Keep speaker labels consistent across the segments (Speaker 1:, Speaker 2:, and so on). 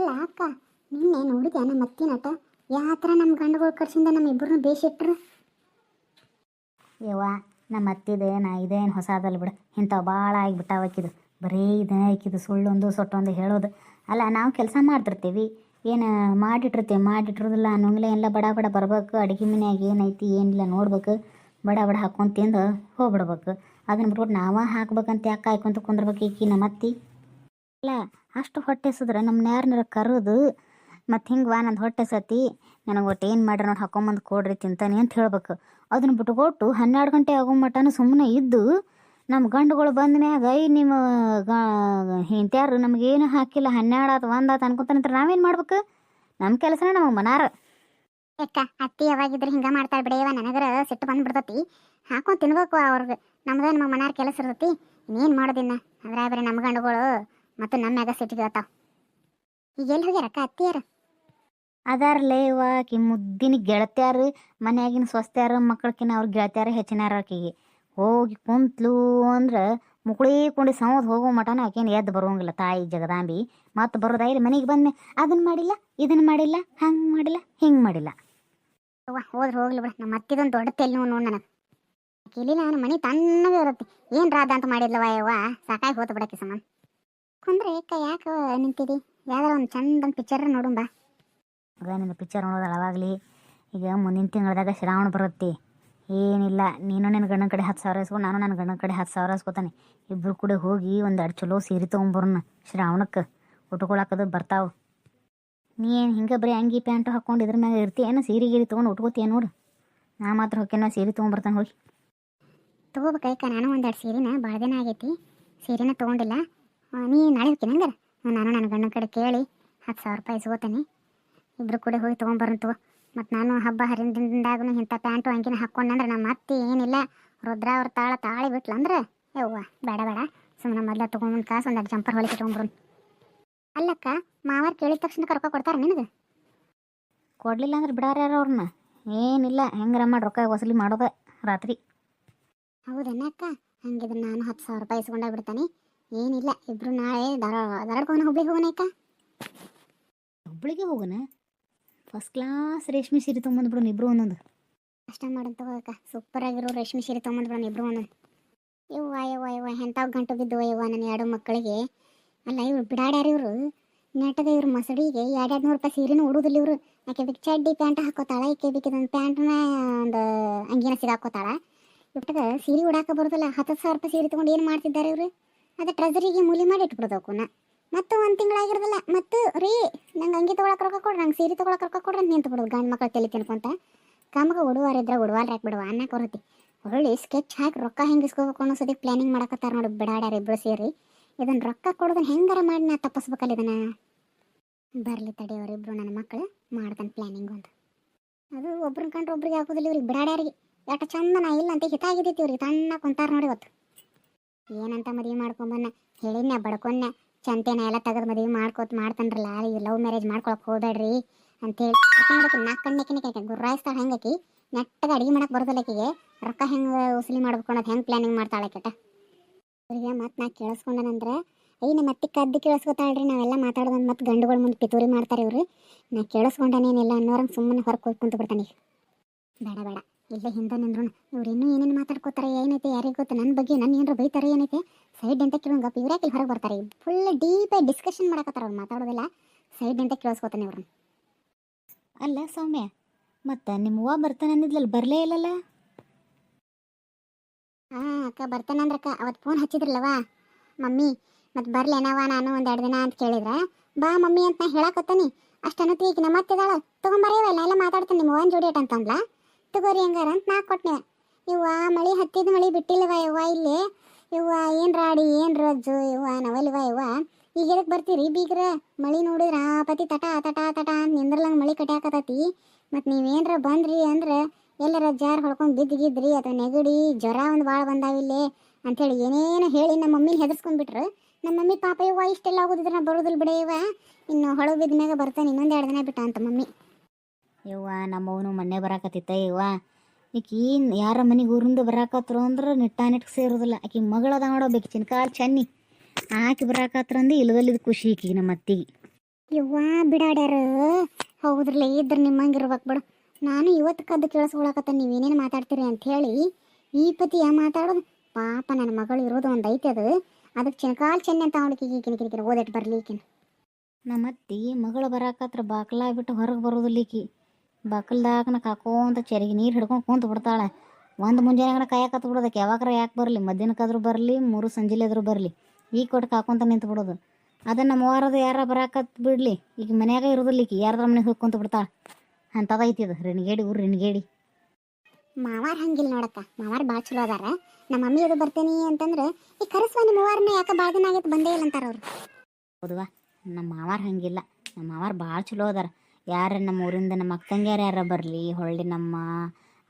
Speaker 1: ಅಲ್ಲ ಅಕ್ಕ ನಿನ್ನೆ ನೋಡಿದ್ಯಾ ನಮ್ಮ ಅತ್ತಿನಟ ಯಾವ ಥರ ನಮ್ಮ ಗಂಡುಗಳು ಕರ್ಸಿಂದ ನಮ್ಮ ಇಬ್ಬರನ್ನ ಬೇಸಿಟ್ರು
Speaker 2: ಯವ್ವ, ನಮ್ಮ ಅತ್ತಿದೆ ನಾ ಇದೇನು ಹೊಸದಲ್ಲ ಬಿಡು. ಇಂಥವು ಭಾಳ ಆಗಿಬಿಟ್ಟಾವ ಆಕಿದು. ಬರೀ ಇದೇ ಹಾಕಿದ್ದು ಸುಳ್ಳೊಂದು ಸೊಟ್ಟೊಂದು ಹೇಳೋದು. ಅಲ್ಲ, ನಾವು ಕೆಲಸ ಮಾಡ್ತಿರ್ತೀವಿ. ಏನು ಮಾಡಿಟ್ಟಿರ್ತೀವಿ, ಮಾಡಿಟ್ಟಿರೋದಿಲ್ಲ ಅನ್ನೋಂಗಿಲ್ಲ. ಎಲ್ಲ ಬಡ ಬಡ ಬರ್ಬೇಕು. ಅಡುಗೆ ಮನ್ಯಾಗ ಏನೈತಿ, ಏನಿಲ್ಲ ನೋಡ್ಬೇಕು. ಬಡ ಬಡ ಹಾಕ್ಕೊಂಡು ತಿಂದು ಹೋಗ್ಬಿಡ್ಬೇಕು. ಅದನ್ನ ಬಿಟ್ಬಿಟ್ಟು ನಾವೇ ಹಾಕ್ಬೇಕಂತ ಯಾಕೆ ಕಾಯ್ಕೊಂತ ಕುಂದ್ರಬೇಕು ಈಕಿ ನಮ್ಮ ಅತ್ತಿ? ಅಲ್ಲ ಅಷ್ಟು ಹೊಟ್ಟೆ ಸುದ್ರೆ ನಮ್ಮ ಯಾರನ್ನಾರ ಕರೆದು, ಮತ್ತು ಹಿಂಗೆ ವಾ, ನಂದು ಹೊಟ್ಟೆ ಸತಿ ನನಗೆ ಒಟ್ಟು ಏನು ಮಾಡ್ರಿ ನೋಡಿ, ಹಾಕೊಂಬಂದು ಕೊಡ್ರಿ ತಿಂತಾನೆ ಅಂತ ಹೇಳ್ಬೇಕು. ಅದನ್ನ ಬಿಟ್ಕೊಟ್ಟು ಹನ್ನೆರಡು ಗಂಟೆ ಆಗೋ ಮಟನ ಸುಮ್ಮನೆ ಇದ್ದು ನಮ್ಮ ಗಂಡುಗಳು ಬಂದ ಮ್ಯಾಗ ಐ ನಿಮ್ಮ ಹಿಂತ್ಯಾರು ನಮಗೇನು ಹಾಕಿಲ್ಲ, ಹನ್ನೆರಡು ಆತು, ಒಂದು ಆತು ಅನ್ಕೊಂತಾನಂತ್ರ ನಾವೇನು ಮಾಡ್ಬೇಕು? ನಮ್ಮ ಕೆಲಸನೇ ನಮ್ಮ ಮನಾರ.
Speaker 1: ಅಕ್ಕ ಅತ್ತಿ ಯಾವಾಗಿದ್ರೆ ಹಿಂಗೆ ಮಾಡ್ತಾಳೆ ಬಿಡೆಯವ ನನಗರ ಸಿಟ್ಟು ಬಂದ್ಬಿಡ್ತತಿ. ಹಾಕೊಂಡು ತಿನ್ಬೇಕು ಅವ್ರಿಗೆ. ನಮ್ದು ನಮ್ಮ ಮನಾರ ಕೆಲಸ ಇರ್ತತಿ. ಇನ್ನೇನು ಮಾಡೋದಿನ್ನ ಅದ್ರಾಗ ಬರೀ ನಮ್ಮ ಗಂಡುಗಳು ಮತ್ತು ನಮ್ಮ ಮ್ಯಾಗ ಸಿಟ್ಟು ಈಗ ಎಲ್ಲಿ ಹೋಗ್ಯಾರಕ್ಕ ಅತ್ತಿಯಾರ?
Speaker 2: ಅದಾರ್ಲೇ ಇವ ಆಕಿ ಮುದ್ದಿನ ಗೆಳತ್ಯಾರು ಮನ್ಯಾಗಿನ ಸ್ವಸ್ತ್ಯಾರು ಮಕ್ಕಳಕಿನ ಅವ್ರ ಗೆಳತ್ಯಾರ ಹೆಚ್ಚಿನಾರ ಆಕಿಗೆ. ಹೋಗಿ ಕುಂತ್ಲು ಅಂದ್ರೆ ಮುಕುಳಿ ಕುಂಡಿ ಸೌದ್ ಹೋಗೋ ಮಟನ ಆಕೇನು ಎದ್ದು ಬರೋಂಗಿಲ್ಲ ತಾಯಿ ಜಗದಾಂಬಿ. ಮತ್ತೆ ಬರೋದ ಇಲ್ಲಿ ಮನೆಗೆ ಬಂದ್ಮೆ ಅದನ್ನ ಮಾಡಿಲ್ಲ ಇದನ್ನ ಮಾಡಿಲ್ಲ ಹಂಗೆ ಮಾಡಿಲ್ಲ ಹಿಂಗೆ ಮಾಡಿಲ್ಲ.
Speaker 1: ಅವ್ವ ಹೋದ್ರೆ ಹೋಗ್ಲಿ ಬಿಡ ನಮ್ಮ ಅತ್ತಿದೊಂದು ದೊಡ್ಡ ತೆಲ್ ನೋವು ನೋಡು ನನಗೆ. ಇಲ್ಲಿ ನಾನು ಮನೆ ತಣ್ಣಗೆ ಇರುತ್ತೆ. ಏನು ರಾಧ ಅಂತ ಮಾಡಿದ್ಲವ ಯವ್ವ? ಸಾಕಾಗಿ ಹೋತು ಬಿಡಕ್ಕೆ ಸಮಾನ ಕುಂದ್ರೆ ಏಕ ಯಾಕೆ ನಿಂತಿದಿ? ಯಾವ್ದಾರ ಒಂದು ಚಂದ ಒಂದು ಪಿಕ್ಚರ್
Speaker 2: ನೋಡುಂಬ ನಿನ್ನ ಪಿಕ್ಚರ್ ನೋಡೋದು ಅವಾಗಲಿ ಈಗ ಮುಂದಿನ ತಿಂಗಳದಾಗ ಶ್ರಾವಣ ಬರುತ್ತೆ. ಏನಿಲ್ಲ ನೀನು ನಿನ್ನ ಗಂಡನ ಕಡೆ ಹತ್ತು ಸಾವಿರ ಇಸ್ಕೊಂಡು ನಾನು ನನ್ನ ಗಂಡನ ಕಡೆ ಹತ್ತು ಸಾವಿರ ಇಸ್ಕೊತಾನೆ. ಇಬ್ಬರು ಕೂಡ ಹೋಗಿ ಒಂದು ಎರಡು ಚಲೋ ಸೀರೆ ತೊಗೊಂಬರ್ನ ಶ್ರಾವಣಕ್ಕೆ. ಉಟ್ಕೊಳಕದು ಬರ್ತಾವೆ. ನೀ ಏನು ಹಿಂಗೆ ಬರೀ ಅಂಗಿ ಪ್ಯಾಂಟು ಹಾಕ್ಕೊಂಡು ಇದ್ರ ಮ್ಯಾಗ ಇರ್ತೀಯೇನು ಸೀರೆ ಗೀರಿ ತೊಗೊಂಡು ಉಟ್ಕೋತೀಯ ನೋಡು. ನಾ ಮಾತ್ರ ಹೋಗ್ಯಾನ ಸೀರೆ ತೊಗೊಂಬರ್ತಾನೆ ಹೋಗಿ.
Speaker 1: ತಗೋಬೇಕೈಕ ನಾನು ಒಂದೆರಡು ಸೀರೆನ ಭಾಳ ದಿನ ಆಗೈತಿ. ಸೀರೆನ ತೊಗೊಂಡಿಲ್ಲ. ನೀ ನಾಳೆ ಹೋಗ್ತೀನಿ ಹಂಗಾರೆ? ನಾನು ನನ್ನ ಗಂಡನ ಕಡೆ ಕೇಳಿ ಹತ್ತು ಸಾವಿರ ರೂಪಾಯಿ ಇಸ್ಕೋತೀನಿ. ಇಬ್ಬರು ಕೂಡ ಹೋಗಿ ತೊಗೊಂಬರಂತು ತಗೋ. ಮತ್ತು ನಾನು ಹಬ್ಬ ಹರಿದಿಂದಾಗೂ ಇಂಥ ಪ್ಯಾಂಟು ಅಂಗಿನ ಹಾಕ್ಕೊಂಡಂದ್ರೆ ನಮ್ಮ ಅತ್ತಿ ಏನಿಲ್ಲ. ರುದ್ರ ಅವ್ರ ತಾಳ ತಾಳಿ ಬಿಟ್ಲಂದ್ರೆ ಯವ್ವ ಬೇಡ ಬೇಡ. ಸುಮ್ಮನೆ ಮೊದಲ ತೊಗೊಂಬಂದು ಕಾಸು ಒಂದೆರಡು ಜಂಪರ್ ಹೊಲಿಕೆ ತೊಗೊಂಬರು ಅಲ್ಲಕ್ಕ ಮಾವಾರ್ ಕೇಳಿದ ತಕ್ಷಣ ರೊಕ್ಕ ಕೊಡ್ತಾರೆ ನಿನಗೆ?
Speaker 2: ಕೊಡಲಿಲ್ಲ ಅಂದ್ರೆ ಬಿಡಾರ ಯಾರು ಅವ್ರನ್ನ? ಏನಿಲ್ಲ ಹೆಂಗಾರ ಮಾಡಿ ರೊಕ್ಕ ವಸೂಲಿ ಮಾಡೋದ ರಾತ್ರಿ.
Speaker 1: ಹೌದನ್ನ ಅಕ್ಕ? ಹಂಗಿದ್ರೆ ನಾನು ಹತ್ತು ಸಾವಿರ ರೂಪಾಯಿ ಇಸ್ಕೊಂಡಾಗ ಬಿಡ್ತಾನೆ ಏನಿಲ್ಲ ಇಬ್ರು ನಾಳೆ ಧಾರಾಡ್ಕೊಂಡು ಧಾರವಾಡಕ್ಕೆ ಹೋಗೋಣ ಹುಬ್ಳಿಗೆ ಹೋಗೋಣ ಅಕ್ಕ
Speaker 2: ಹುಬ್ಳಿಗೆ ಹೋಗೋಣ? ಫಸ್ಟ್ ಕ್ಲಾಸ್ ರೇಷ್ಮೆ ಸೀರೆ ತೊಗೊಂಬಂದ್ಬಿಡೋಣ ಇಬ್ರು ಒಂದೊಂದು.
Speaker 1: ಅಷ್ಟ ಮಾಡೋದು ತಗೋಕ ಸೂಪರ್ ಆಗಿರೋ ರೇಷ್ಮೆ ಸೀರೆ ತೊಗೊಂಡ್ಬಿಡೋಣ ಇಬ್ರು ಒಂದೊಂದು. ಇವ್ವ ಯವ್ವ ಯವ್ವ ಎಂತ ಗಂಟು ಬಿದ್ದು ಯವ್ವ ನನ್ನ ಎರಡು ಮಕ್ಕಳಿಗೆ. ಅಲ್ಲ ಇವ್ರು ಬಿಡಾಡ್ಯಾರ ಇವರು. ನೆಟ್ಟಗ ಇವ್ರ ಮಸಡಿಗೆ ಎರಡು ಎರಡು ನೂರು ರೂಪಾಯಿ ಸೀರೆನೂ ಉಡುದಿಲ್ಲ ಇವರು. ಆಕೆ ಬಿಕ್ ಚಡ್ಡಿ ಪ್ಯಾಂಟ್ ಹಾಕೋತಾಳ ಈಕೆ ಬಿಕ್ಕಿದೊಂದು ಪ್ಯಾಂಟ್ನ ಒಂದು ಅಂಗಿನ ಸಿಗಾಕೋತಾಳ ಇಟ್ಟದ ಸೀರೆ ಉಡಾಕ ಬರೋದಿಲ್ಲ ಹತ್ತು ಸಾವಿರ ರೂಪಾಯಿ ಸೀರೆ ತೊಗೊಂಡು ಏನು ಮಾಡ್ತಿದ್ದಾರೆ ಇವರು? ಅದು ಟ್ರೆಸರಿಗೆ ಮೂಲಿ ಮಾಡಿ ಇಟ್ಬಿಡೋದು ನಾ ಮತ್ತು ಒಂದು ತಿಂಗಳಾಗಿರೋದಿಲ್ಲ, ಮತ್ತು ರೀ, ನಂಗೆ ಅಂಗಿ ತೊಗೊಳಕ್ಕೆ ರೊಕ್ಕ ಕೊಡ್ರಿ, ನಂಗೆ ಸೀರೆ ತೊಗೊಳಕ್ಕೆ ರೊಕ್ಕ ಕೊಡ್ರಿ ಅಂತ ನಿಂತು ಬಿಡೋದು ಗಂಡು ಮಕ್ಕಳು ತಲೆ ತಿನ್ಕೊಂತ ಕಮಗ ಹುಡುವಾರ ಇದ್ರೆ ಹುಡುವಾರ ಹಾಕ್ಬಿಡುವ ಬಿಡುವ ಅನ್ನಕ್ಕೆ ಬರುತ್ತೆ ಹೊಳ್ಳಿ ಸ್ಕೆಚ್ ಹಾಕಿ ರೊಕ್ಕ ಹೆಂಗೆ ಇಸ್ಕೋಬೇಕು ಅನ್ನೋ ಸತಿ ಪ್ಲಾನಿಂಗ್ ಮಾಡಕತ್ತಾರ ನೋಡಿ ಬಿಡಾಡ್ಯಾರ ಇಬ್ಬರು ಸೇರಿ. ಇದನ್ನು ರೊಕ್ಕ ಕೊಡೋದನ್ನ ಹೆಂಗಾರ ಮಾಡಿ ನಾ ತಪ್ಪಿಸ್ಬೇಕಲ್ಲ ಇದನ್ನು. ಬರಲಿ ತಡಿ ಅವರಿಬ್ರು ನನ್ನ ಮಕ್ಕಳು ಮಾಡ್ತಾನೆ ಪ್ಲಾನಿಂಗ್ ಅಂತ ಅದು ಒಬ್ರನ್ನ ಕಂಡ್ರೆ ಒಬ್ರಿಗೆ ಹಾಕೋದಿಲ್ಲ ಇವ್ರಿಗೆ, ಬಿಡಾಡ್ಯಾರಿಗೆ. ಯಾಕೆ ಚಂದ ನಾ ಇಲ್ಲ ಅಂತ ಹಿತಾಗಿದ್ದೈತಿ ಇವ್ರಿಗೆ ತಣ್ಣ ಕುಂತಾರ ನೋಡಿ ಇವತ್ತು. ಏನಂತ ಮದುವೆ ಮಾಡ್ಕೊಂಬನ್ನ? ಹೇಳಿನ ಬಡ್ಕೊನ್ನ ಚಂತೆನ ಎಲ್ಲ ತೆಗೆದು ಮದುವೆ ಮಾಡ್ಕೋತ ಮಾಡ್ತಾನ್ರಲ್ಲ, ಈ ಲವ್ ಮ್ಯಾರೇಜ್ ಮಾಡ್ಕೊಳಕ್ ಹೋಗ್ಬೇಡ್ರಿ ಅಂತೇಳಿ ನಾಲ್ಕು ಕಣ್ಣಕ್ಕೆ ಗುರ್ರಾಯಿಸ್ತಾಳೆ ಹೆಂಗಕಿ ನೆಟ್ಟಗೆ ಅಡಿಗೆ ಮಾಡಕ್ ಬರೋದಿಲ್ಲ ರೊಕ್ಕ ಹೆಂಗೆ ವಸೂಲಿ ಮಾಡ್ಬೇಕು ಅನ್ನೋದು ಹೆಂಗೆ ಪ್ಲಾನಿಂಗ್ ಮಾಡ್ತಾಳೆ ಅವ್ರಿಗೆ ಮತ್ತೆ ನಾ ಕೇಳಿಸ್ಕೊಂಡನಂದ್ರೆ ಐ ನಮ್ಮ ಮತ್ತೆ ಕದ್ದು ಕೇಳಿಸ್ಕೊತಾಳ್ರಿ, ನಾವೆಲ್ಲ ಮಾತಾಡೋದು ಮತ್ತೆ ಗಂಡುಗಳ ಮುಂದೆ ಪಿತೂರಿ ಮಾಡ್ತಾರೆ ಇವ್ರು. ನಾ ಕೇಳಿಸ್ಕೊಂಡನೇನಿಲ್ಲ ಅನ್ನೋರಂಗೆ ಸುಮ್ಮನೆ ಹೊರಗೆ ಕುಂತು ಬಿಡ್ತಾನೆ ಬೇಡ ಬೇಡ. ಇಲ್ಲೇ ಹಿಂದೆ ನಿಂದ್ರು ಇವ್ರು ಇನ್ನೂ ಏನೇನು ಮಾತಾಡ್ಕೋತಾರೆ ಏನೈತೆ ಯಾರಿಗೆ ಗೊತ್ತು ನನ್ನ ಬಗ್ಗೆ ನನ್ನ ಏನಾರು ಬೈತಾರೆ ಏನೈತೆ ಸೈಡ್ ಅಂತ ಕೇಳೋಂಗಪ್ಪ ಇವ್ರ್ಯಾಕೆ ಇಲ್ಲಿ ಹೊರಗೆ ಬರ್ತಾರೆ ಫುಲ್ ಡೀಪಾಗಿ ಡಿಸ್ಕಷನ್ ಮಾಡಕತ್ತಾರ ಅವ್ರು ಮಾತಾಡೋದಿಲ್ಲ ಸೈಡ್ ಅಂತ ಕೇಳಿಸ್ಕೊತಾನೆ ಇವ್ರನ್ನ
Speaker 2: ಅಲ್ಲ ಸೌಮ್ಯ ಮತ್ತೆ ನಿಮ್ಮ ಅವ್ವ ಬರ್ತಾನೆ ಅಂದಿದ್ಲಲ್ಲ ಬರಲೇ ಇಲ್ಲಲ್ಲ?
Speaker 1: ಹಾ ಅಕ್ಕ ಬರ್ತಾನಂದ್ರಕ್ಕ ಅವತ್ತು ಫೋನ್ ಹಚ್ಚಿದ್ರಲ್ಲವಾ ಮಮ್ಮಿ ಮತ್ತೆ ಬರ್ಲೇನವ ನಾನು ಒಂದು ಎರಡು ದಿನ ಅಂತ ಕೇಳಿದ್ರೆ ಬಾ ಮಮ್ಮಿ ಅಂತ ನಾ ಹೇಳಕತ್ತಾನಿ ಅಷ್ಟು ಅನ್ನತ್ತಿ ಈಗ ನಮ್ಮ ಅತ್ತಿದಾಳ ತೊಗೊಂಬರ್ಯವ ಇಲ್ಲ ಎಲ್ಲ ಮಾತಾಡ್ತಾನೆ ನಿಮ್ಮ ಓನ್ ಜೋಡಿ ಅಂತಂದ್ಲ. ತಗೋರಿ ಹಂಗಾರ ಅಂತ ನಾ ಕೊಟ್ಟೆ ಇವ್ವ ಮಳಿ ಹತ್ತಿದ ಮಳಿ ಬಿಟ್ಟಿಲ್ಲವ ಯವ್ವ ಇಲ್ಲಿ. ಇವ್ವ ಏನು ರಾಡಿ, ಏನು ರಜ್ಜು ಇವ್ವ ನವಲಿವ ಇವ್ವ ಈಗ ಎದಕ್ಕೆ ಬರ್ತೀರಿ? ಬೀಗ್ರ ಮಳಿ ನೋಡಿದ್ರ ಪತಿ ತಟ ತಟ ತಟ ಅಂತ ನಿಂದ್ರಲಂಗೆ ಮಳಿ ಕಟ್ಯಾಕತತಿ ಮತ್ತು ನೀವೇನರ ಬಂದ್ರಿ ಅಂದ್ರೆ ಎಲ್ಲರ ಜಾರ್ ಹೊಳ್ಕೊಂಡು ಬಿದ್ದಿಗಿದ್ರಿ ಅಥವಾ ನೆಗಡಿ, ಜ್ವರ ಒಂದು ಭಾಳ ಬಂದಾವಿಲ್ಲಿ ಅಂಥೇಳಿ ಏನೇನು ಹೇಳಿ ನಮ್ಮ ಮಮ್ಮಿನ ಹೆದರ್ಸ್ಕೊಂಡ್ಬಿಟ್ರು ನಮ್ಮ ಮಮ್ಮಿ ಪಾಪ ಇವ್ವ ಇಷ್ಟೆಲ್ಲ ಆಗೋದಿದ್ರೆ ನಾ ಬರೋದಿಲ್ಲ ಬಿಡ ಇವ ಇನ್ನು ಹೊಳೆ ಬಿದ್ದ ಮ್ಯಾಗ ಬರ್ತಾನೆ ಇನ್ನೊಂದು ಎರಡು ದಿನ ಬಿಟ್ಟ ಅಂತ ಮಮ್ಮಿ.
Speaker 2: ಯವ್ವ ನಮ್ಮವನು ಮೊನ್ನೆ ಬರಾಕತ್ತಿತ್ತ ಯವ್ವ. ಈಕಿ ಯಾರ ಮನೆಗೆ ಊರಿಂದ ಬರಾಕತ್ರು ಅಂದ್ರೆ ನಿಟ್ಟ ನಿಟ್ಟ ಸೇರೋದಿಲ್ಲ. ಆಕಿ ಮಗಳದ ನೋಡೋಬೇಕು ಚಿನ್ಕಾಲ್ ಚನ್ನಿ. ಆಕಿ ಬರಾಕತ್ರ ಅಂದ್ರೆ ಇಲ್ಲದಲ್ಲಿದ್ದು ಖುಷಿ ಈಕಿ ನಮ್ಮ ಅತ್ತಿಗೆ.
Speaker 1: ಯವ್ವ ಬಿಡಾಡ್ಯಾರ? ಹೌದ್ರಲ್ಲ ಇದ್ರ ನಿಮ್ಮಂಗಿರ್ಬೇಕು ಬಿಡು. ನಾನು ಇವತ್ತು ಕದ್ದು ಕೇಳಿಸ್ಕೊಳಕತ್ತ ನೀವೇನೇನು ಮಾತಾಡ್ತೀರಿ ಅಂತ ಹೇಳಿ ಈ ಪತಿ ಯಾ ಮಾತಾಡೋದು? ಪಾಪ ನನ್ನ ಮಗಳು ಇರೋದು ಒಂದು ಐತೆ ಅದು. ಅದಕ್ಕೆ ಚಿನಕಾಲ್ ಚೆನ್ನೆ ಅಂತ ಅವಳಿಗೆ ಈಗಿನ ಕಿರಿಕಿರಿ ಓದಿಟ್ಟು ಬರಲಿ ಈಕಿನ.
Speaker 2: ನಮ್ಮ ಅತ್ತಿ ಮಗಳು ಬರಾಕತ್ರ ಬಾಕ್ಲ ಬಿಟ್ಟು ಹೊರಗೆ ಬರೋದಿಲ್ಲ ಈಕಿ. ಬಾಕಲ್ದಾಗನ ಕಾಕೋಂತ ಚೆರಿಗೆ ನೀರು ಹಿಡ್ಕೊಂಡು ಕುಂತು ಬಿಡ್ತಾಳೆ. ಒಂದು ಮುಂಜಾನೆ ಕಾಯಕತ್ತು ಬಿಡೋದಕ್ಕೆ ಯಾವಾಗಾರ ಯಾಕೆ ಬರಲಿ? ಮಧ್ಯಾಹ್ನಕ್ಕಾದ್ರೂ ಬರಲಿ ಮೂರು ಸಂಜೆಲಾದ್ರೂ ಬರಲಿ. ಈಗ ಕೊಟ್ಟು ಕಾಕೊಂತ ನಿಂತು ಬಿಡೋದು. ಅದನ್ನು ನಮ್ಮ ವಾರದ ಯಾರ ಬರಾಕತ್ ಬಿಡಲಿ? ಈಗ ಮನ್ಯಾಗ ಇರೋದಿಲ್ಲ ಈಗ ಯಾರ್ದ್ರ ಮನೆಗೆ ಹೋಗಿ ಕುಂತು ಬಿಡ್ತಾಳೆ? ಅಂಥದೈತಿ ಐತಿ ಇದು ರೆಣಿಗೇಡಿ ಊರು ರೆಣಿಗೇಡಿ.
Speaker 1: ಮಾವಾರ ಹಂಗಿಲ್ಲ ನೋಡಕ್ಕ. ಮಾವಾರ್ ಭಾಳ ಚಲೋ ಅದಾರ. ನಮ್ಮ ಮಮ್ಮಿ ಅದು ಬರ್ತೇನೆ ಅಂತಂದ್ರೆ ಈ ಕರೆಸುವ ನಿಮ್ಮ ಮಾವಾರನ್ನ ಯಾಕೆ ಭಾಳ ದಿನ ಆಗೈತೆ ಬಂದೇ ಇಲ್ಲ ಅಂತಾರ ಅವ್ರು.
Speaker 2: ಹೌದವಾ ನಮ್ಮ ಮಾವಾರ ಹಂಗಿಲ್ಲ. ನಮ್ಮ ಮಾವಾರ ಭಾಳ ಚಲೋ ಅದಾರ. ಯಾರ ನಮ್ಮ ಊರಿಂದ ನಮ್ಮ ಅಕ್ಕಂಗ್ಯಾರ ಯಾರ ಬರಲಿ, ಹೊಳ್ಳಿ ನಮ್ಮ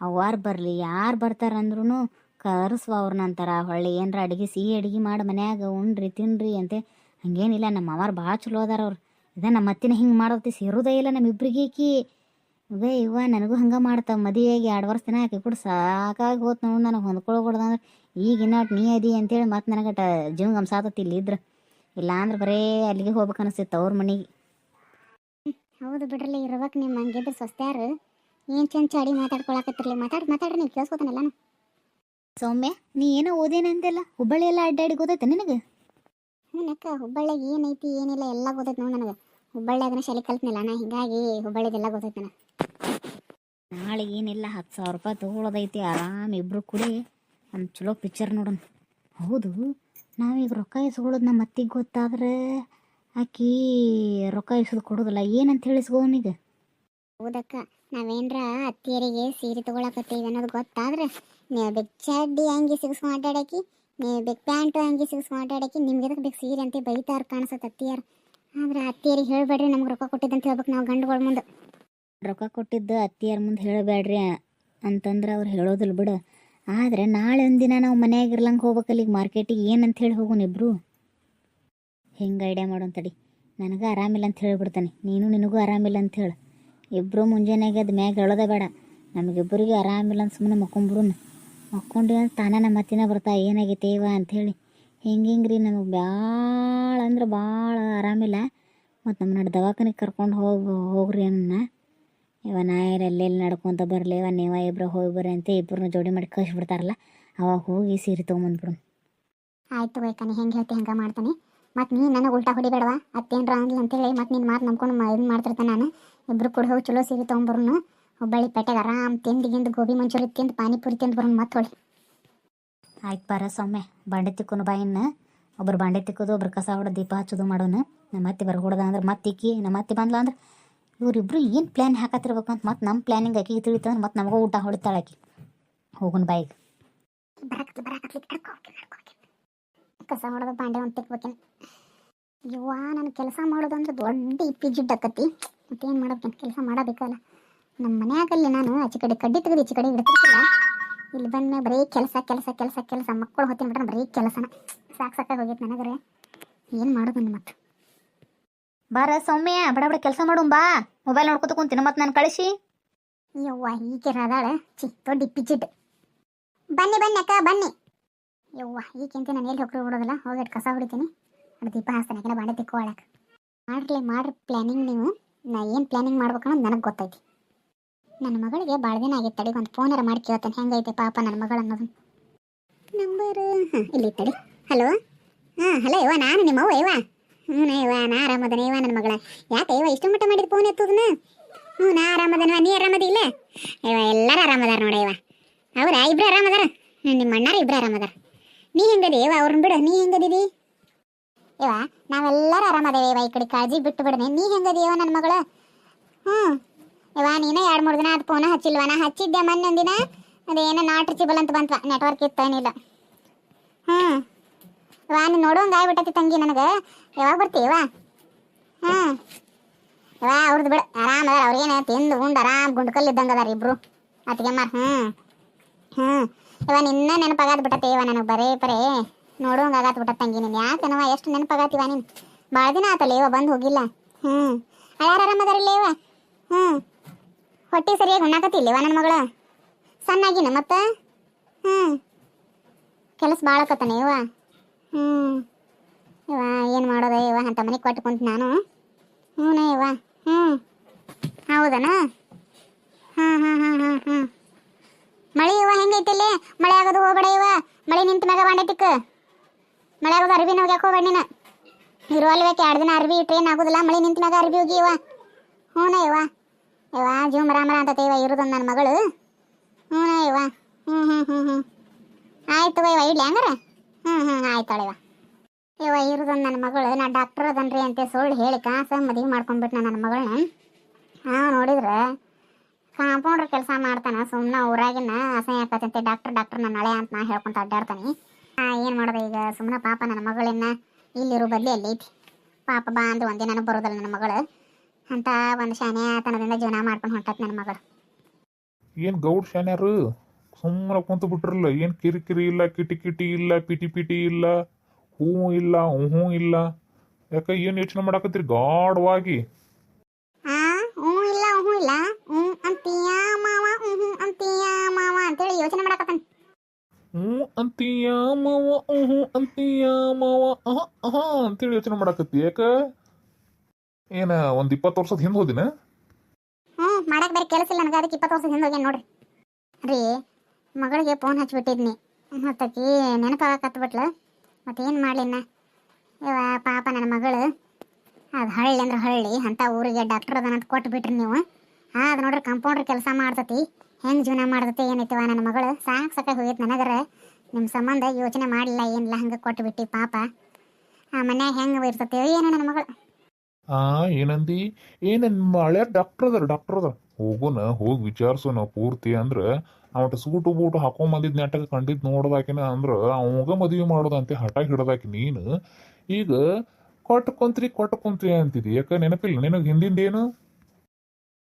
Speaker 2: ಅವ್ವಾರು ಬರಲಿ, ಯಾರು ಬರ್ತಾರಂದ್ರೂ ಕರೆಸುವ ಅವ್ರನ್ನ ಅಂತಾರ ಹೊಳ್ಳಿ ಏನರ ಅಡುಗೆ ಸಿಹಿ ಅಡುಗೆ ಮಾಡಿ ಮನ್ಯಾಗ, ಉಣ್ರಿ, ತಿನ್ರಿ ಅಂತೆ. ಹಂಗೇನಿಲ್ಲ, ನಮ್ಮ ಮಾವಾರ ಭಾಳ ಚಲೋ ಅದಾರ ಅವ್ರು. ಇದ ನಮ್ಮ ಅತ್ತಿನ ಹಿಂಗೆ ಮಾಡೋತಿ ಸೇರೋದೇ ಇಲ್ಲ ನಮ್ಮ ಇಬ್ರಿಗೆ ಈಕಿ. ಇವೇ ಇವ ನನಗೂ ಹಂಗೆ ಮಾಡ್ತಾವ. ಮದುವೆಯಾಗಿ ಎರಡು ವರ್ಷ ದಿನ ಆಕಿ ಕೂಡ ಸಾಕಾಗಿ ಹೋತ್ ನೋಡಿ ನನಗೆ ಹೊಂದ್ಕೊಳ್ಕೊಡ್ದಂದ್ರೆ ಅಂದ್ರೆ. ಈಗಿನ ನೀ ಅದಿ ಅಂತೇಳಿ ಮತ್ತೆ ನನಗೆ ಜೀವ ಗಮ್ಸಾತತಿ ಇಲ್ಲಿ ಇಲ್ಲಾಂದ್ರೆ ಬರೇ ಅಲ್ಲಿಗೆ ಹೋಗ್ಬೇಕು ಅನಿಸ್ತಿತ್ತು ಅವ್ರ ಮನೆಗೆ.
Speaker 1: ಹೌದು ಬಿಡ್ರಲಿ ಇರ್ಬೇಕು ನಿಮ್ಮ ಹಂಗಿದ್ರೆ ಸ್ವಸ್ತ್ಯಾರು ಏನು ಚಂದ ಚಾಡಿ ಮಾತಾಡ್ಕೊಳಕತ್ತಿರ್ಲಿ ಮಾತಾಡಿ ಮಾತಾಡ್ರಿ ನೀವು ಕೇಳಿಸ್ಕೊತಾನಲ್ಲ
Speaker 2: ಸೌಮ್ಯ ನೀ ಏನೋ ಓದೇನಂತೆಲ್ಲ ಹುಬ್ಬಳ್ಳಿ ಎಲ್ಲ ಅಡ್ಡಾಡಿ ಗೊತ್ತೈತೆ ನಿನಗೆ?
Speaker 1: ಹ್ಞೂ ಅಕ್ಕ ಹುಬ್ಬಳ್ಳಿಗೆ ಏನೈತಿ ಏನಿಲ್ಲ ಎಲ್ಲ ಗೊತ್ತೈತೆ ನೋಡಿ ನನಗೆ. ಹುಬ್ಬಳ್ಳಿಯಾಗನ ಶಲಿ ಕಲ್ತ್ನಿಲ್ಲ ನಾ ಹಿಂಗಾಗಿ ಹುಬ್ಬಳ್ಳಿದೆಲ್ಲ ಗೊತ್ತೈತೆ ನಾ
Speaker 2: ನಾಳೆ ಏನಿಲ್ಲ ಹತ್ತು ಸಾವಿರ ರೂಪಾಯಿ ತೊಗೊಳೋದೈತಿ ಆರಾಮ್ ಇಬ್ರು ಕೂಡಿ ಒಂದು ಚಲೋ ಪಿಕ್ಚರ್ ನೋಡೋಣ. ಹೌದು ನಾವೀಗ ರೊಕ್ಕ ಇಸ್ಕೊಳ್ಳೋದು ನಮ್ಮ ಅತ್ತಿಗೆ ಗೊತ್ತಾದ್ರೆ ಆಕಿ ರೊಕ್ಕ ಇಸೋದು ಕೊಡೋದಿಲ್ಲ. ಏನಂತ ಹೇಳಿಸ್ಕೋನಿಗೆ
Speaker 1: ಹೌದಕ್ಕ ನಾವೇನ್ರ ಅತ್ತಿಯರಿಗೆ ಸೀರೆ ತಗೊಳಕತ್ತೀವಿ ಅನ್ನೋದು ಗೊತ್ತಾದ್ರೆ ನೀವು ಬೆಕ್ ಚಡ್ಡಿ ಹಂಗೆ ಸಿಗಿಸ್ಕೊ ಅಡ್ಡಾಡಕಿ ನೀವು ಬೆಕ್ ಪ್ಯಾಂಟು ಹಂಗೆ ಸಿಗಿಸ್ಕೊ ಅಡ್ಡಾಡಕಿ ನಿಮ್ಗೆ ಎದಕ್ಕೆ ಬೇಕು ಸೀರೆ ಅಂತ ಬೈತಾರ ಕಾಣಿಸತ್ತೆ ಅತ್ತಿಯರು. ಆದ್ರೆ ಅತ್ತಿಯರಿಗೆ ಹೇಳಬೇಡ್ರಿ ನಮ್ಗೆ ರೊಕ್ಕ ಕೊಟ್ಟಿದ್ದಂತ ಹೇಳ್ಬೇಕು ನಾವು ಗಂಡುಗಳ ಮುಂದೆ.
Speaker 2: ರೊಕ್ಕ ಕೊಟ್ಟಿದ್ದು ಅತ್ತಿಯರ ಮುಂದೆ ಹೇಳಬೇಡ್ರಿ ಅಂತಂದ್ರೆ ಅವ್ರು ಹೇಳೋದಿಲ್ಲ ಬಿಡು. ಆದರೆ ನಾಳೆ ಒಂದಿನ ನಾವು ಮನೆಯಾಗಿರ್ಲಂಗೆ ಇರ್ಲಂಗೆ ಹೋಗ್ಬೇಕಲ್ಲ ಈಗ ಮಾರ್ಕೆಟಿಗೆ ಏನಂತ ಹೇಳಿ ಹೋಗೋಣ ಇಬ್ರು? ಹೆಂಗೆ ಐಡಿಯಾ ಮಾಡೋಣ ತಡಿ ನನಗೆ ಆರಾಮಿಲ್ಲ ಅಂತ ಹೇಳಿಬಿಡ್ತಾನೆ. ನೀನು ನಿನಗೂ ಆರಾಮಿಲ್ಲ ಅಂತ ಹೇಳು. ಇಬ್ಬರು ಮುಂಜಾನೆಗೆ ಅದು ಮ್ಯಾಗ ಹೇಳೋದೇ ಬೇಡ. ನಮಗಿಬ್ಬರಿಗೆ ಆರಾಮಿಲ್ಲ ಅಂತ ಸುಮ್ಮನೆ ಮಕ್ಕೊಂಬಿಡೋಣ. ಮಕ್ಕೊಂಡು ತಾನೇ ನಮ್ಮ ಮತ್ತಿನ ಬರ್ತಾ, ಏನಾಗೈತೆ ಇವ ಅಂಥೇಳಿ ಹಿಂಗೆ ಹಿಂಗೆ ರೀ ನಮಗೆ ಭಾಳ ಅಂದ್ರೆ ಭಾಳ ಆರಾಮಿಲ್ಲ. ಮತ್ತು ನಮ್ಮ ನಡು ದವಾಖಾನೆಗೆ ಕರ್ಕೊಂಡು ಹೋಗಿ, ಹೋಗ್ರಿ ಅನ್ನ ಇವ ನಾಯರ್ ಎಲ್ಲೆಲ್ಲಿ ನಡ್ಕೊತ ಬರಲಿ, ಇವ ನೀವ ಇಬ್ಬರು ಹೋಗಿ ಬರ್ರಿ ಅಂತ ಇಬ್ಬರನ್ನ ಜೋಡಿ ಮಾಡಿ ಕಳಿಸ್ಬಿಡ್ತಾರಲ್ಲ ಅವಾಗ ಹೋಗಿ ಸೀರೆ ತೊಗೊಂಬಂದ್ಬಿಡು
Speaker 1: ಆಯ್ತು ಬೇಕಾ ನೀ ಹೆಂಗೆ ಹೇಳ್ತಿ ಹಂಗೆ ಮಾಡ್ತಾನೆ. ಮತ್ತು ನೀನು ನನಗೆ ಉಲ್ಟಾ ಹೊಡಿಬೇಡವಾ? ಅತ್ತೇನ್ರ ಅಂದ್ಲಿ ಅಂತೇಳಿ ಮತ್ತು ನಿನ್ನ ಮಾತು ನಂಬ್ಕೊಂಡು ಮಾ ಇದು ಮಾಡ್ತಿರ್ತಾನೆ ನಾನು. ಇಬ್ಬರು ಕೂಡ ಹೋಗಿ ಚಲೋ ಸೀರೆ ತೊಗೊಂಬರ್ನು. ಹುಬ್ಬಳ್ಳಿ ಪೇಟೆಗೆ ಆರಾಮ್ ತಿಂದು ಗಿಂದು ಗೋಬಿ ಮಂಚೂರಿ ತಿಂದು ಪಾನಿಪುರಿ ತಿಂದು ಬರೋಣ ಮತ್ತೆ ಹೊಳಿ.
Speaker 2: ಆಯ್ತು ಬರ ಸೌಮ್ಯ. ಬಾಂಡೆ ತಿಕ್ಕೋನು ಬಾಯಿನ ಒಬ್ರು ಬಾಂಡೆ ತಿಕ್ಕೋದು ಒಬ್ರು ಕಸ ಹೊಡೆದು ದೀಪ ಹಚ್ಚೋದು ಮಾಡೋಣ ನಮ್ಮ ಅತ್ತೆ ಬರ್ಕೊಡ್ದ ಅಂದ್ರೆ ಮತ್ತೆ ಇಕ್ಕಿ ನಮ್ಮ ಅತ್ತೆ ಬಂದ್ಲ ಅಂದ್ರೆ ಇವರಿಬ್ರು ಏನು ಪ್ಲ್ಯಾನ್ ಹಾಕತ್ತಿರ್ಬೇಕು ಅಂತ ಮತ್ತೆ ನಮ್ಮ ಪ್ಲ್ಯಾನಿಂಗ್ ಆಕಿಗೆ ತಿಳಿತಂದ್ರೆ ಮತ್ತೆ ನಮಗೂ ಊಟ ಹೊಡಿತಾಳೆ ಆಕಿ. ಹೋಗೋಣ ಬಾಯಿಗೆ.
Speaker 1: ಕಸ ಹೊಡೆದು ಬಾಂಡೆ ಒಂದು ತಿಕ್ಬೇಕೇನು? ಯವ್ವ ನಾನು ಕೆಲಸ ಮಾಡೋದಂದ್ರೆ ದೊಡ್ಡ ಇಪ್ಪಿ ಜಿಡ್ಡು ಆಕತಿ ಮತ್ತೇನು ನಾನು ಕೆಲಸ ಮಾಡಬೇಕಲ್ಲ. ನಮ್ಮ ಮನೆಯಾಗಲ್ಲಿ ನಾನು ಆಚೆ ಕಡೆ ಕಡ್ಡಿ ತೆಗೆದು ಈಚೆ ಕಡೆ ಇಡ್ತಿರ್ತಿಲ್ಲ. ಇಲ್ಲಿ ಬಂದ ಬರೀ ಕೆಲಸ ಕೆಲಸ ಕೆಲಸ ಕೆಲಸ. ಮಕ್ಕಳು ಹೊತ್ತಿನ ಬಿಟ್ರೆ ಬರೀ ಕೆಲಸನ. ಸಾಕು ಸಾಕಾಗಿ ಹೋಗಿತ್ತು ನನಗರೆ. ಏನು ಮಾಡೋದು ಮತ್ತೆ
Speaker 2: ಬಾರ ಸೌಮ್ಯ ಬಡ ಬಡ ಕೆಲಸ ಮಾಡೋಣ ಬಾ ಮೊಬೈಲ್ ನೋಡ್ಕೊತ ಕುಂತೀನಿ ಮತ್ತೆ ನಾನು ಕಳಿಸಿ.
Speaker 1: ಯವ್ವ ಈಕೆ ಅದಾಳೆ? ಚಿ ದೊಡ್ಡ ಇಪ್ಪಿ ಜಿಡ್ ಬನ್ನಿ ಬನ್ನಿ ಅಕ್ಕ ಬನ್ನಿ. ಯವ್ವ ಈಗಿಂತ ನಾನು ಎಲ್ಲಿ ಹೋಗ್ರಿ ಬಿಡೋದಿಲ್ಲ? ಹೋಗಿ ಕಸ ಹೊಡಿತೀನಿ. ದೀಪ ಹಾಸ್ತಾನೆ ಬಾಂಡೆ ತಿಕ್ಕೋಳಕ್ಕೆ ಮಾಡ್ರಿ ಮಾಡ್ರಿ ಪ್ಲ್ಯಾನಿಂಗ್ ನೀವು. ನಾ ಏನು ಪ್ಲ್ಯಾನಿಂಗ್ ಮಾಡ್ಬೇಕನ್ನೋದು ನನಗೆ ಗೊತ್ತೈತಿ. ನನ್ನ ಮಗಳಿಗೆ ಭಾಳ ದಿನ ಆಗೈತೆ ತಡಿ ಒಂದು ಫೋನರ ಮಾಡಿ ಕೇಳ್ತಾನೆ. ಹೆಂಗೈತೆ ಪಾಪ ನನ್ನ ಮಗಳು ಅನ್ನೋದು ನಂಬರ್ ಇಲ್ಲಿ ತಡಿ. ಹಲೋ ಹಾಂ ಹಲೋ ಇವ ನಾನು ನಿಮ್ಮ ಅವ್ವ ಇವ ಹ್ಞೂ ಇವ ನಾ ಆರಾಮದನ ಇವ ನನ್ನ ಮಗಳ. ಯಾಕೆ ಇವ ಇಷ್ಟು ಮಟ್ಟ ಮಾಡಿದ ಫೋನ್ ಎತ್ತದನ್ನ? ಹ್ಞೂ, ನಾ ಆರಾಮದನ ನೀ ಆರಾಮದಿ ಇಲ್ಲ? ಇವ ಎಲ್ಲರೂ ಆರಾಮದಾರ ನೋಡಿ ಇವ ಅವ್ರ, ಇಬ್ರು ಆರಾಮದಾರ? ನಿಮ್ಮ ಅಣ್ಣಾರ ಇಬ್ರು ಆರಾಮದಾರ. ನೀ ಹೆಂಗದಿ ಇವ ಅವ್ರನ್ನ ಬಿಡು. ನೀ ಹೆಂಗದಿದಿ? ಇವ, ನಾವೆಲ್ಲರೂ ಆರಾಮದೇವೆ ಇವ, ಈ ಕಡೆ ಕಾಳಜಿ ಬಿಟ್ಟು ಬಿಡನೆ ನೀ ಹೆಂಗದಿ ಇವ ನನ್ನ ಮಗಳು. ಹ್ಞೂ ಇವ, ನೀನೇ ಎರಡು ಮೂರು ದಿನ ಅದು ಫೋನ ಹಚ್ಚಿಲ್ವ? ನಾ ಹಚ್ಚಿದ್ದೆ ಮೊನ್ನೆ ಒಂದಿನ. ಅದೇನೋ ನಾಟ್ ರಿಚಿಬಲ್ ಅಂತ ಬಂತ ನೆಟ್ವರ್ಕ್ ಇತ್ತು ಏನಿಲ್ಲ ಹ್ಞೂ ಇವ, ನೀನು ನೋಡುವಂಗೆ ಆಗ್ಬಿಟ್ಟತಿ ತಂಗಿ ನನಗೆ. ಯಾವಾಗ ಬರ್ತೀವ ಹ್ಞೂ ಇವ ಅವ್ರದ್ದು ಬಿಡು, ಆರಾಮ ಅದಾರ. ಅವ್ರೇನು ತಿಂದು ಉಂಡು ಆರಾಮ್ ಗುಂಡ್ಕಲ್ ಇದ್ದಂಗೆ ಅದಾರ ಇಬ್ರು. ಅತ್ತಿಗೆ ಮಾರ್ ಹ್ಞೂ ಹ್ಞೂ ಇವ, ನಿನ್ನ ನೆನಪಾಗದ್ ಬಿಟ್ಟತಿ ಇವ ನನಗೆ ಬರೇ ಬರೇ. ನೋಡುವಂಗೆ ಆಗತ್ ಬಿಟ್ಟ ತಂಗಿ ನೀನು. ಯಾಕನವ ಎಷ್ಟು ನೆನಪಾಗತ್ತಿವ ನೀನು? ಭಾಳ ದಿನ ಆತಲ್ಲ ಇವ ಬಂದು ಹೋಗಿಲ್ಲ. ಹ್ಞೂ ಅಳ್ಯಾರ ಆರಾಮದಾರಿಲ್ಲ ಲೇವ ಹ್ಞೂ ಹೊಟ್ಟೆ ಸರಿಯಾಗಿ ಲೇವ ನನ್ನ ಮಗಳ? ಸಣ್ಣಾಗಿನ ಮತ್ತೆ? ಹ್ಞೂ ಕೆಲಸ ಭಾಳ ಆಕತ್ತಾನೆ ಇವ ಹ್ಞೂ ಇವ ಏನು ಮಾಡೋದ ಇವ ಅಂತ ಮನೆಗೆ ಕೊಟ್ಟು ಕುಂತು ನಾನು. ಹ್ಞೂ ಯವ ಹ್ಞೂ ಹೌದನ? ಹಾಂ ಹಾಂ ಹಾಂ ಹಾಂ ಹಾಂ ಮಳೆ ಇವ ಇಲ್ಲಿ? ಮಳೆ ಆಗೋದು ಹೋಗಬೇಡ ಇವ ಮಳೆ ನಿಂತ ಮ್ಯಾಗ ಬಾಂಡೈತಿಕ್ಕ ಮಳೆ ಆಗೋದು ಅರ್ಬಿನ ಯಾಕೋ ಬಣ್ಣಿನ ಇರುವಲ್ಬೇಕು ಎರಡು ದಿನ ಅರ್ಬಿ ಟ್ರೈನ್ ಆಗೋದಿಲ್ಲ, ಮಳೆ ನಿಂತ ಮ್ಯಾಗ ಅರ್ಬಿ ಹೋಗಿ ಇವ ಹ್ಞೂ ಇವ ಇವ ಮರ ಮರ ಅಂತ ಇವ ಇರೋದೊಂದು ನನ್ನ ಮಗಳು. ಹ್ಞೂ ಇವ ಹ್ಞೂ ಹ್ಞೂ ಹ್ಞೂ ಹ್ಞೂ. ಆಯ್ತು ಇವ ಇಡ್ಲಿ ಹಂಗಾರ? ಹ್ಞೂ ಹ್ಞೂ ಆಯ್ತಾಳೆ ಇವ ಇವ ನನ್ನ ಮಗಳು, ನಾ ಡಾಕ್ಟರ್ ಅದನ್ರಿ ಅಂತ ಸುಳ್ಳು ಹೇಳಿ ಕಾಸ ಮದುವೆ ಮಾಡ್ಕೊಂಡ್ಬಿಟ್ಟು ನನ್ನ ಮಗಳನ್ನ ಹಾಂ, ನೋಡಿದ್ರೆ ಕಾಂಪೌಂಡ್ರ್ ಕೆಲಸ ಮಾಡ್ತಾನೆ ಸುಮ್ಮನೆ ಊರಾಗಿನ ಅಸಹ್ಯ ಡಾಕ್ಟರ್ ಡಾಕ್ಟರ್ ನನ್ನ ಹಳೆ ಅಂತ ನಾ ಹೇಳ್ಕೊಂತ ಅಡ್ಡಾಡ್ತಾನೆ. ಏನು ಮಾಡೋದು ಈಗ? ಸುಮ್ಮನೆ ಪಾಪ ನನ್ನ ಮಗಳನ್ನ ಇಲ್ಲಿರೋ ಬದಲಿ ಅಲ್ಲಿ ಐತಿ. ಪಾಪ ಬಾ ಅಂದ್ರೆ ಒಂದೇ ನನಗೆ ಬರೋದಲ್ಲ ನನ್ನ ಮಗಳು. ಅಂತ ಒಂದು ಶಾನ್ಯಾತನದಿಂದ ಜೀವನ ಮಾಡ್ಕೊಂಡು ಹೊಂಟತ್ ನನ್ನ ಮಗಳು.
Speaker 3: ಏನು ಗೌಡ್ ಶಾನ್ಯಾರು ಸುಮ್ಮನೆ ಕುಂತು ಬಿಟ್ರಲ್ಲ, ಏನು ಕಿರಿಕಿರಿ ಇಲ್ಲ ಕಿಟಿ ಕಿಟಿ ಇಲ್ಲ, ಪಿಟಿ ಪಿಟಿ ಇಲ್ಲ, ಹೂ ಇಲ್ಲ ಹೂ ಇಲ್ಲ. ಯಾಕೆ ಏನು ಯೋಚನೆ ಮಾಡಾಕತ್ತೀರಿ ಗಾಢವಾಗಿ
Speaker 1: ಆ ಹ್ಞೂ ಇಲ್ಲ ಹ್ಞೂ ಇಲ್ಲ ಹ್ಞೂ ಅಂತೀಯ ಮಾವ ಹ್ಞೂ ಹ್ಞೂ ಅಂತೀಯ ಮಾವ ಅಂತೇಳಿ ಯೋಚನೆ ಮಾಡಕತ್ತಾನ
Speaker 3: ಹ್ಞೂ ಅಂತೀಯ ಮಾವ ಹ್ಞೂ ಅಂತೀಯ ಮಾವ ಅಹ ಅಹ, ಅಂತೇಳಿ ಯೋಚನೆ ಮಾಡಾಕತ್ತಿ. ಯಾಕ? ಏನ, ಒಂದು ಇಪ್ಪತ್ತು ವರ್ಷದ ಹಿಂದೆ ಹೋದಿನ?
Speaker 1: ಹ್ಞೂ ಮಾಡಕ್ಕೆ ಬೇರೆ ಕೆಲಸ ಇಲ್ಲ ನನಗೆ. ಅದಕ್ಕೆ ಇಪ್ಪತ್ತು ವರ್ಷದ ಹಿಂದೆ ಹೋಗ್ಯಾನ ನೋಡ್ರಿ. ರೀ, ಮಗಳಿಗೆ ಫೋನ್ ಹಚ್ಬಿಟ್ಟಿದ್ನಿ. ಮತ್ತಾಕಿ ನೆನಪಾಗಕತ್ಬಿಟ್ಲು. ಮತ್ತೇನು ಮಾಡಲಿನ್ನ? ಇವ ಪಾಪ ನನ್ನ ಮಗಳು. ಅದು ಹಳ್ಳಿ ಅಂದ್ರೆ ಹಳ್ಳಿ. ಅಂಥ ಊರಿಗೆ ಡಾಕ್ಟರ್ ಅದನ್ನಂತ ಕೊಟ್ಟು ಬಿಟ್ರಿ ನೀವು. ಅದು ನೋಡ್ರಿ ಕಂಪೌಂಡ್ರ್ ಕೆಲಸ ಮಾಡ್ತತಿ. ಹೆಂಗೆ ಜೀವನ ಮಾಡ್ದತೆ ಏನೈತಿವ ನನ್ನ ಮಗಳು? ಸಾಕು ಸಾಕಾಗಿ ಹೋಗೈತೆ ನನಗರ. ನಿಮ್ಮ ಸಂಬಂಧ ಯೋಚನೆ ಮಾಡಿಲ್ಲ ಏನಿಲ್ಲ ಹಂಗೆ ಕೊಟ್ಟು ಬಿಟ್ಟಿ ಪಾಪ. ಆ ಮನ್ಯಾಗ ಹೆಂಗೆ ಇರ್ತತಿ ಏನ ನನ್ನ ಮಗಳು?
Speaker 3: ಆ, ಏನಂದಿ? ಏನ ಮಳೆ ಡಾಕ್ಟರ್ ಅದ ಡಾಕ್ಟರ್ ಅದ ಹೋಗೋಣ ಹೋಗಿ ವಿಚಾರಿಸೋಣ ಪೂರ್ತಿ ಅಂದ್ರೆ ಅವಟ ಸೂಟು ಬೂಟು ಹಾಕೊಂಡ್ ಬಂದಿದ್ ನೆಟ್ಟಗೆ ಕಂಡಿದ್ ನೋಡ್ದಾಕಿನ ಅಂದ್ರ, ಅವಾಗ ಮದುವೆ ಮಾಡೋದಂತೆ ಹಠ ಹಿಡ್ದಾಕಿ ನೀನು. ಈಗ ಕೊಟ್ಟು ಕುಂತ್ರಿ ಕೊಟ್ಟು ಕುಂತ್ರಿ ಅಂತಿದಿ. ಯಾಕ ನೆನಪಿಲ್ಲ? ನಿನಗೆ ಹಿಂದಿಂದ ಏನು